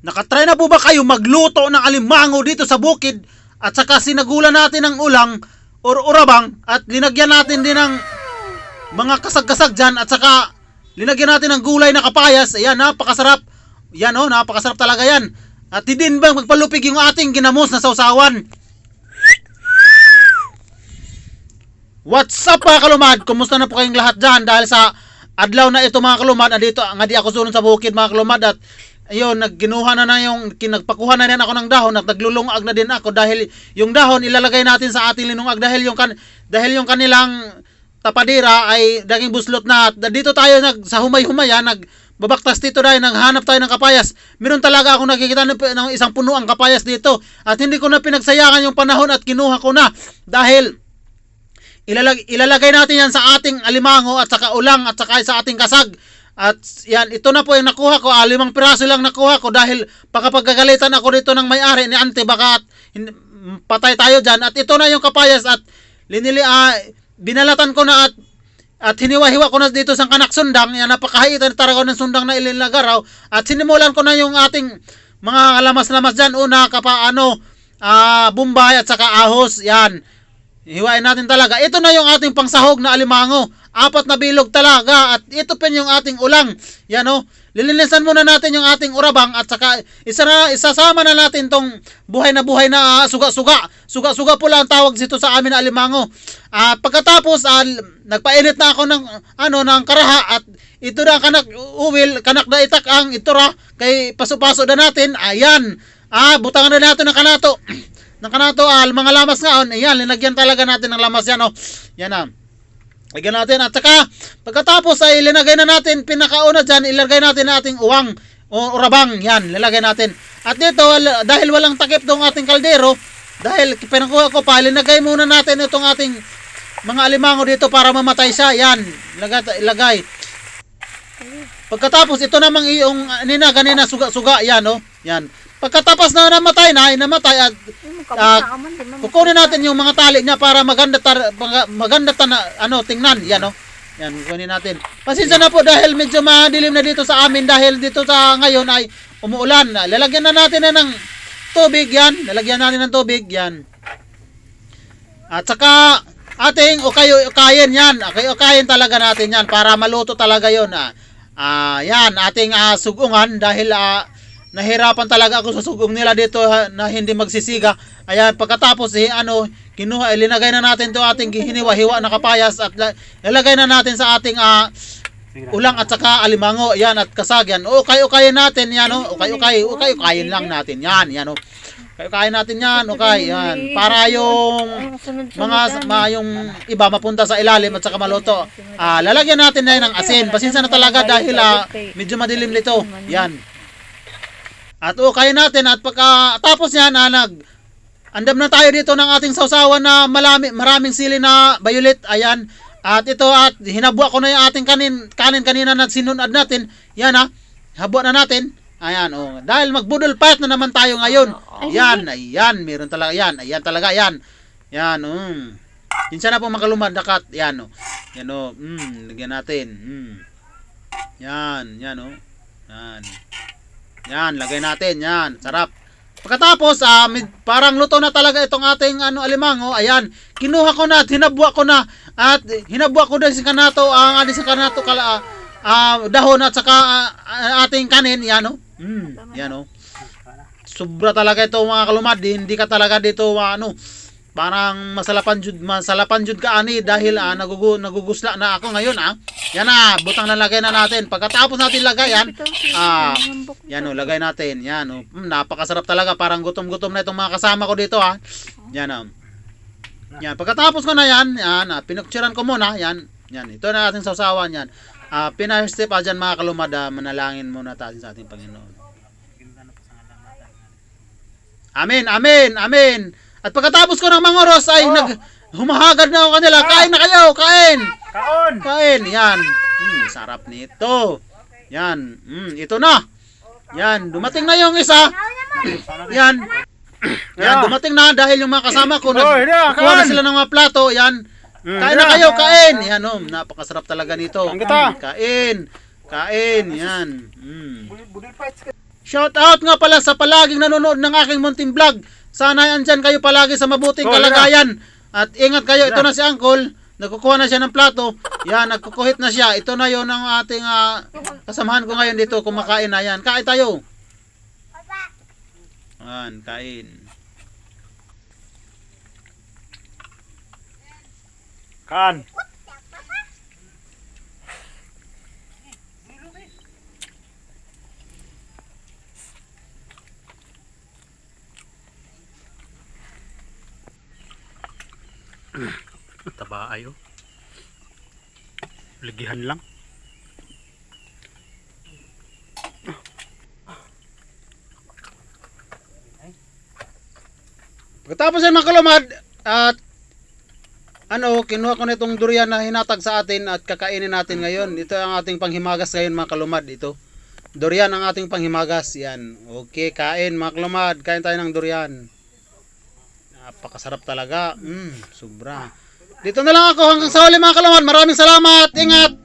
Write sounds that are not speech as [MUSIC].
Nakatry na po ba kayo magluto ng alimango dito sa bukid at saka sinagulan natin ng ulang or urabang at linagyan natin din ng mga kasag-kasag dyan at saka linagyan natin ng gulay na kapayas. Ayan, napakasarap. Yan oh, napakasarap talaga yan. At hindi din ba magpalupig yung ating ginamos na sausawan? What's up mga kalumad? Kumusta na po kayong lahat dyan? Dahil sa adlaw na ito mga kalumad, andito nga di ako sunod sa bukid mga kalumad at ayun, nagginuha na na yung, kinagpakuha na din ako ng dahon at naglulungag na din ako dahil yung dahon ilalagay natin sa ating linungag dahil yung, kan, dahil yung kanilang tapadira ay naging buslot na at dito tayo nag, sa humay-humaya nag babaktas dito dahil naghanap tayo ng kapayas. Meron talaga akong nakikita ng, ng isang puno ang kapayas dito at hindi ko na pinagsayangan yung panahon at kinuha ko na dahil Ilalag, ilalagay natin yan sa ating alimango at saka ulang at saka sa ating kasag. At yan, ito na po yung nakuha ko. Ah, limang piraso lang nakuha ko dahil pagkapagkagalitan ako dito ng may-ari ni Ante baka at patay tayo dyan. At ito na yung kapayas at linili, ah, binalatan ko na at at hiniwa-hiwa ko na dito sa kanak sundang. Yan, napakahaitan taraw ng sundang na ilinagaraw. At sinimulan ko na yung ating mga lamas-lamas dyan. Una, kapa, ano, ah, bumbay at saka ahos. Yan. Hiwain natin talaga. Ito na yung ating pangsahog na alimango. Apat na bilog talaga. At ito pa yung ating ulang. Yan o. Lilinisan muna natin yung ating urabang at saka isa na, isasama na natin tong buhay na buhay na ah, suga-suga. Suga-suga po lang ang tawag dito sa amin na alimango. At pagkatapos, ah, nagpainit na ako ng, ano, ng karaha at ito na kanak uwil, kanak na itak ang itura kay paso-paso na natin. Ayan. Ah, butangan na natin ng kanato. [CLEARS THROAT] ng kanato al mga lamas nga on ayan linagyan talaga natin ng lamas yan oh yan ah Lagyan natin at saka pagkatapos ay linagay na natin pinakauna dyan ilagay natin ating uwang o urabang. Yan lalagay natin. At dito dahil walang takip tong ating kaldero dahil pinakuha ko pa linagay muna natin itong ating mga alimango dito para mamatay siya. Yan ilagay, ilagay. Pagkatapos ito namang iyong nina ganina suga-suga yan oh. Yan pagkatapos na namatay na ay namatay at Ah, Kukunin natin yung mga tali niya para maganda tar, maganda ta na, ano tingnan yan oh. Yan kunin natin. Pasensya na po dahil medyo madilim na dito sa amin dahil dito sa ngayon ay umuulan. Lalagyan na natin na ng tubig yan. Lalagyan natin ng tubig yan. At saka ating ukayo ukayin yan. Okay, ukayin talaga natin yan para maluto talaga yon. Ah, Ah, yan ating ah, sugungan dahil ah, nahirapan talaga ako sa sugong nila dito ha, na hindi magsisiga. Ayan, pagkatapos eh, ano, kinuha, ilinagay na natin to ating hiniwa-hiwa na kapayas at la- ilagay na natin sa ating ah, ulang at saka alimango. Yan, at kasag yan. Okay-okay natin yan, oh. Okay-okay, okay-okay lang natin yan, yan, oh. Okay-okay natin yan, okay, yan. Para yung mga ma, yung iba mapunta sa ilalim at saka maluto. Ah, lalagyan natin na ng asin. Pasensya na talaga dahil ah, medyo madilim nito. Yan. At okay natin at pagka tapos yan ah, nag andam na tayo dito ng ating sausawan na malami, maraming sili na violet. Ayan. At ito at hinabwa ko na yung ating kanin, kanin kanina na sinunad natin. Yan ha. Habwa na natin. Ayan, oh. Dahil magbudol fight na naman tayo ngayon. Yan, ayan, meron talaga yan. Ayan talaga yan. Yan, um. Minsan na po makalumad dakat. Yan, oh. Yan, oh. Mm, lagyan natin. Mm. Yan, yan, oh. Yan. Yan, lagay natin. Yan, sarap. Pagkatapos, ah, mid- parang luto na talaga itong ating ano alimango. Ayan, kinuha ko na at hinabwa ko na at hinabwa ko din si kanato ang ating si kanato kala ah, ah, dahon at saka ah, ating kanin. Yan oh. Mm, yan oh. Sobra talaga ito mga kalumad. Hindi ka talaga dito ah, ano parang masalapan jud masalapan jud ka ani dahil ah, nagugu, nagugusla na ako ngayon ah. Yan na, butang na lagay na natin. Pagkatapos natin lagayan, ah, yan o, lagay natin. Yan o. Mm, napakasarap talaga. Parang gutom-gutom na itong mga kasama ko dito ha. Yan o. Yan. Pagkatapos ko na yan, yan, ah, pinukturan ko muna. Yan. Yan. Ito na ating sausawan. Yan. Ah, pinahir step ah, dyan mga kalumad. ah, manalangin muna tayo sa ating Panginoon. Amen, amen, amen. At pagkatapos ko ng mga oras ay nag humahagad na ako kanila. Kain na kayo, kain. Kaon! Kain, yan. Hmm, sarap nito. Yan, hmm, ito na. Yan, dumating na yung isa. Yan. [COUGHS] Yan, dumating na dahil yung mga kasama ko, Oh, nagkuha na kain. sila ng mga plato. Yan, Mm, kain na kayo, kain. Yan, oh, napakasarap talaga nito. Ang kita. Kain, kain, yan. Hmm. Shout out nga pala sa palaging nanonood ng aking munting vlog. Sana andyan kayo palagi sa mabuting Oh, kalagayan. At ingat kayo, ito na si Uncle. Nagkukuha na siya ng plato. Yan, nagkukuhit na siya. Ito na yon ang ating ah, kasamahan ko ngayon dito. Kumakain na yan. Kain tayo. Yan, kain. Kan. Taba ayo. Ligihan lang. Pagkatapos yan mga kalumad, at ano, kinuha ko na itong durian na hinatag sa atin at kakainin natin ngayon. Ito ang ating panghimagas ngayon mga kalumad. Ito. Durian ang ating panghimagas. Yan. Okay, kain mga kalumad. Kain tayo ng durian. Napakasarap talaga. Mm, sobra. Dito na lang ako hanggang sa huli mga kalumad. Maraming salamat. Ingat.